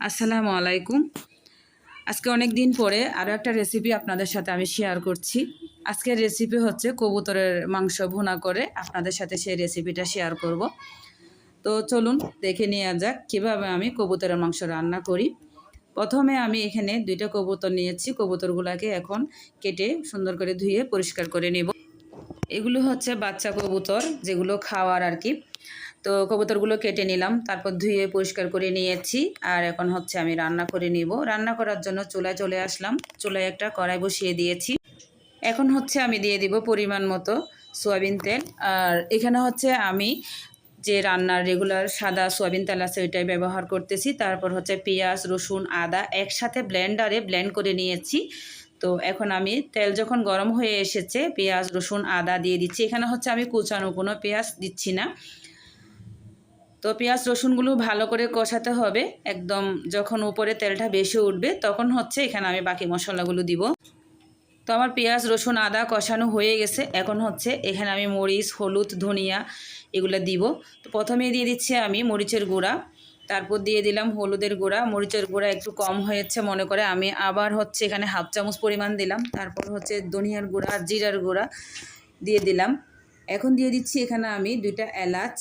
আসসালামু আলাইকুম। আজকে অনেক দিন পরে আরও একটা রেসিপি আপনাদের সাথে আমি শেয়ার করছি। আজকের রেসিপি হচ্ছে কবুতরের মাংস ভুনা করে আপনাদের সাথে সেই রেসিপিটা শেয়ার করব। তো চলুন দেখে নেওয়া যাক কীভাবে আমি কবুতরের মাংস রান্না করি। প্রথমে আমি এখানে দুইটা কবুতর নিয়েছি। কবুতরগুলোকে এখন কেটে সুন্দর করে ধুয়ে পরিষ্কার করে নেব। এগুলো হচ্ছে বাচ্চা কবুতর যেগুলো খাওয়ার আর কি। তো কবুতরগুলো কেটে নিলাম, তারপর ধুয়ে পরিষ্কার করে নিয়েছি, আর এখন হচ্ছে আমি রান্না করে নিব। রান্না করার জন্য চুলায় চলে আসলাম, চুলায় একটা কড়াই বসিয়ে দিয়েছি। এখন হচ্ছে আমি দিয়ে দিব পরিমাণ মতো সোয়াবিন তেল, আর এখানে হচ্ছে আমি যে রান্নার রেগুলার সাদা সোয়াবিন তেল আছে ওইটাই ব্যবহার করতেছি। তারপর হচ্ছে পেঁয়াজ, রসুন, আদা একসাথে ব্লেন্ডারে ব্লেন্ড করে নিয়েছি। তো এখন আমি তেল যখন গরম হয়ে এসেছে, পেঁয়াজ, রসুন, আদা দিয়ে দিচ্ছি। এখানে হচ্ছে আমি কুচানো কোনো পেঁয়াজ দিচ্ছি না। তো পেঁয়াজ রসুনগুলো ভালো করে কষাতে হবে। একদম যখন উপরে তেলটা বেশি উঠবে, তখন হচ্ছে এখানে আমি বাকি মশলাগুলো দিব। তো আমার পেঁয়াজ, রসুন, আদা কষানো হয়ে গেছে। এখন হচ্ছে এখানে আমি মরিচ, হলুদ, ধনিয়া এগুলো দিব। তো প্রথমে দিয়ে দিচ্ছি আমি মরিচের গুঁড়া। তারপর দিয়ে দিলাম হলুদের গুঁড়া। মরিচের গুঁড়া একটু কম হয়েছে মনে করে। আমি আবার হচ্ছে এখানে হাফ চামচ পরিমাণ দিলাম। তারপর হচ্ছে ধনিয়ার গুঁড়া আর জিরার গুঁড়া দিয়ে দিলাম। এখন দিয়ে দিচ্ছি এখানে আমি দুইটা এলাচ।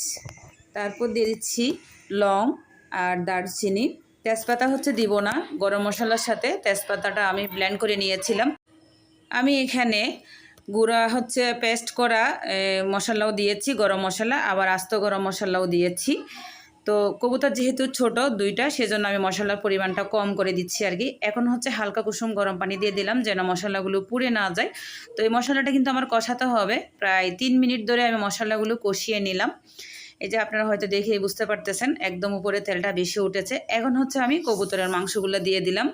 তারপর দিয়ে দিচ্ছি লং আর দারচিনি। তেজপাতা হচ্ছে দিব না, গরম মশলার সাথে তেজপাতাটা আমি ব্লেন্ড করে নিয়েছিলাম। আমি এখানে গুঁড়া হচ্ছে পেস্ট করা মশলাও দিয়েছি, গরম মশলা, আবার আস্ত গরম মশলাও দিয়েছি। তো কবুতর যেহেতু ছোট, দুইটা, সেজন্য আমি মশলার পরিমাণটা কম করে দিচ্ছি আর কি। এখন হচ্ছে হালকা কুসুম গরম পানি দিয়ে দিলাম যেন মশলাগুলো পুড়ে না যায়। তো এই মশলাটা কিন্তু আমার কষাতে হবে। প্রায় তিন মিনিট ধরে আমি মশলাগুলো কষিয়ে নিলাম। এই যে আপনারা হয়তো দেখেই বুঝতে পারতেছেন, একদম উপরে তেলটা বেশি উঠেছে। এখন হচ্ছে আমি কবুতরের মাংসগুলো দিয়ে দিলাম।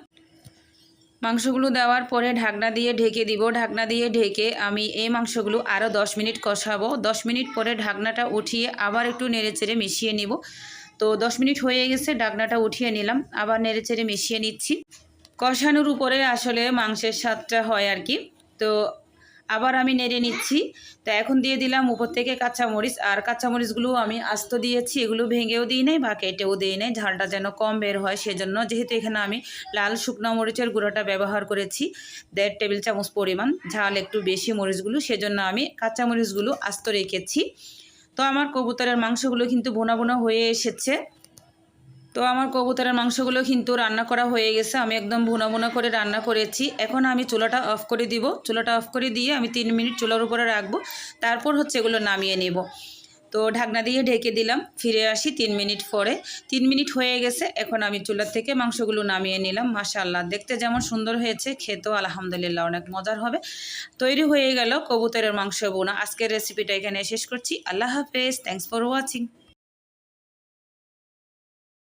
মাংসগুলো দেওয়ার পরে ঢাকনা দিয়ে ঢেকে দিব। ঢাকনা দিয়ে ঢেকে আমি এই মাংসগুলো আরও দশ মিনিট কষাবো। দশ মিনিট পরে ঢাকনাটা উঠিয়ে আবার একটু নেড়েচেড়ে মিশিয়ে নিব। তো দশ মিনিট হয়ে গেছে, ঢাকনাটা উঠিয়ে নিলাম। আবার নেড়েচেড়ে মিশিয়ে নিচ্ছি। কষানোর উপরে আসলে মাংসের স্বাদটা হয় আর কি। তো আবার আমি নেড়ে নিচ্ছি। তো এখন দিয়ে দিলাম উপর থেকে কাঁচামরিচ আর কাঁচামরিচগুলো আমি আস্ত দিয়েছি, এগুলো ভেঙেও দিই নাই বা কেটেও দিই নাই, ঝালটা যেন কম বের হয় সেজন্য। যেহেতু এখানে আমি লাল শুকনো মরিচের গুঁড়োটা ব্যবহার করেছি, দেড় টেবিল চামচ পরিমাণ ঝাল, একটু বেশি মরিচগুলো, সেজন্য আমি কাঁচামরিচগুলো আস্ত রেখেছি। তো আমার কবুতরের মাংসগুলো কিন্তু বোনা বোনা হয়ে এসেছে। তো আমার কবুতরের মাংসগুলো কিন্তু রান্না করা হয়ে গেছে। আমি একদম ভুনা ভুনা করে রান্না করেছি। এখন আমি চুলাটা অফ করে দিব। চুলাটা অফ করে দিয়ে আমি তিন মিনিট চুলার উপরে রাখব। তারপর হচ্ছে এগুলো নামিয়ে নেব। তো ঢাকনা দিয়ে ঢেকে দিলাম। ফিরে আসি তিন মিনিট পরে। তিন মিনিট হয়ে গেছে। এখন আমি চুলার থেকে মাংসগুলো নামিয়ে নিলাম। মাশাআল্লাহ। দেখতে যেমন সুন্দর হয়েছে। খেতেও আলহামদুলিল্লাহ অনেক মজার হবে। তৈরি হয়ে গেল কবুতরের মাংস বোনা। আজকের রেসিপিটা এখানে শেষ করছি। আল্লাহ হাফেজ। Thanks for watching